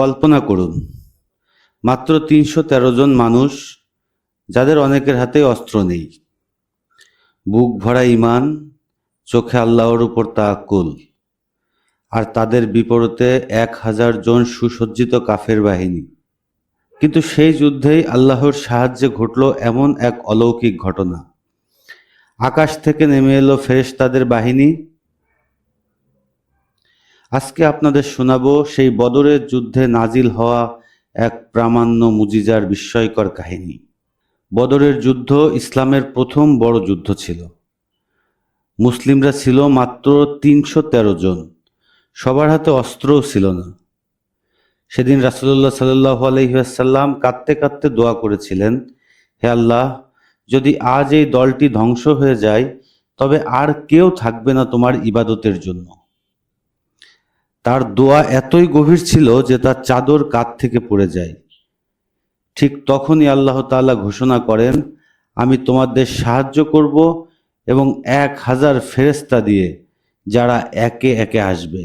কল্পনা করুন, মাত্র তিনশো তেরো জন মানুষ যাদের অনেকের হাতে অস্ত্র নেই। বুক ভরা ইমান চোখে আল্লাহর উপর তাকুল আর তাদের বিপরীতে এক হাজার জন সুসজ্জিত কাফের বাহিনী। কিন্তু সেই যুদ্ধেই আল্লাহর সাহায্যে ঘটল এমন এক অলৌকিক ঘটনা। আকাশ থেকে নেমে এলো ফেরেশ তাদের বাহিনী আজকে আপনাদের শোনাবো সেই বদরের যুদ্ধে নাজিল হওয়া এক প্রামাণ্য মুজিজার বিস্ময়কর কাহিনী। বদরের যুদ্ধ ইসলামের প্রথম বড় যুদ্ধ ছিল। মুসলিমরা ছিল মাত্র তিনশো তেরো জন। সবার হাতে অস্ত্রও ছিল না। সেদিন রাসুল্লাহ সাল্লাহ আলহিহাসাল্লাম কাঁদতে কাঁদতে দোয়া করেছিলেন, হে আল্লাহ, যদি আজ এই দলটি ধ্বংস হয়ে যায়, তবে আর কেউ থাকবে না তোমার ইবাদতের জন্য। তার দোয়া এতই গভীর ছিল যে তার চাদর কাত থেকে পড়ে যায়। ঠিক তখনই আল্লাহ তাআলা ঘোষণা করেন, আমি তোমাদের সাহায্য করব এবং এক হাজার ফেরেস্তা দিয়ে যারা একে একে আসবে।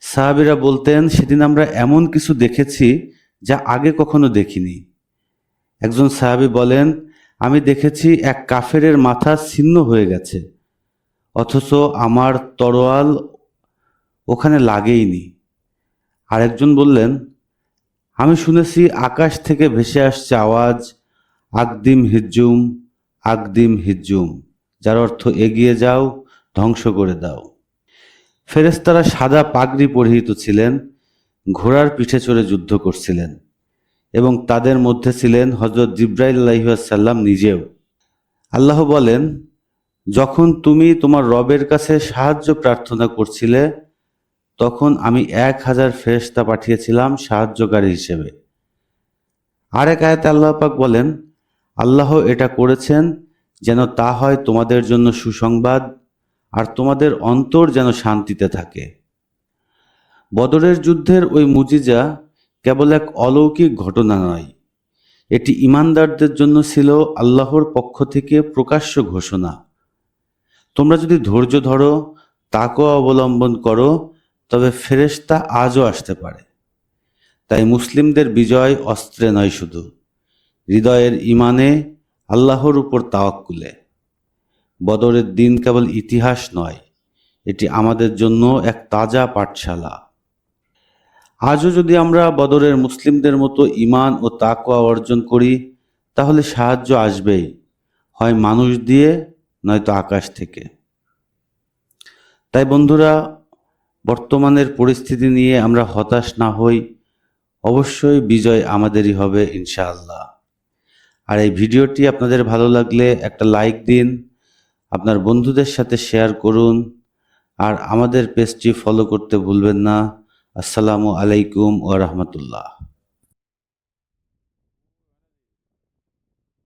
সাহাবিরা বলতেন, সেদিন আমরা এমন কিছু দেখেছি যা আগে কখনো দেখিনি। একজন সাহাবি বলেন, আমি দেখেছি এক কাফেরের মাথা ছিন্ন হয়ে গেছে, অথচ আমার তরোয়াল ওখানে লাগেইনি। আরেকজন বললেন, আমি শুনেছি আকাশ থেকে ভেসে আসছে আওয়াজ, আকদিম হিজ্জুম আকদিম হিজ্জুম, যার অর্থ এগিয়ে যাও, ধ্বংস করে দাও। ফেরেস্তারা সাদা পাগড়ি পরিহিত ছিলেন, ঘোড়ার পিঠে চড়ে যুদ্ধ করছিলেন এবং তাদের মধ্যে ছিলেন হজরত জিব্রাইল আলাইসাল্লাম নিজেও। আল্লাহ বলেন, যখন তুমি তোমার রবের কাছে সাহায্য প্রার্থনা করছিলে তখন আমি এক হাজার ফেরেশতা পাঠিয়েছিলাম সাহায্যকারী হিসেবে। আরেক আয়াতে আল্লাহ পাক বলেন, আল্লাহ এটা করেছেন যেন তা হয় তোমাদের জন্য সুসংবাদ আর তোমাদের অন্তর যেন শান্তিতে থাকে। বদরের যুদ্ধের ওই মুজিজা কেবল এক অলৌকিক ঘটনা নয়, এটি ইমানদারদের জন্য ছিল আল্লাহর পক্ষ থেকে প্রকাশ্য ঘোষণা। তোমরা যদি ধৈর্য ধরো তাকেও অবলম্বন করো তবে ফেরেশতা আজও আসতে পারে। তাই মুসলিমদের বিজয় অস্ত্রে নয় শুধু, হৃদয়ের ইমানে আল্লাহর উপর তাওয়াক্কুলে। বদরের দিন কেবল ইতিহাস নয়, এটি আমাদের জন্য এক তাজা পাঠশালা। আজও যদি আমরা বদরের মুসলিমদের মতো ইমান ও তাকওয়া অর্জন করি, তাহলে সাহায্য আসবেই, হয় মানুষ দিয়ে, নয়তো আকাশ থেকে। তাই বন্ধুরা বর্তমানের পরিস্থিতি নিয়ে আমরা হতাশ না হই, অবশ্যই বিজয় আমাদেরই হবে ইনশাআল্লাহ। আর এই ভিডিওটি আপনাদের ভালো লাগলে একটা লাইক দিন, আপনার বন্ধুদের সাথে শেয়ার করুন, আর আমাদের পেজটি ফলো করতে ভুলবেন না। আসসালামু আলাইকুম ও রহমতুল্লাহ।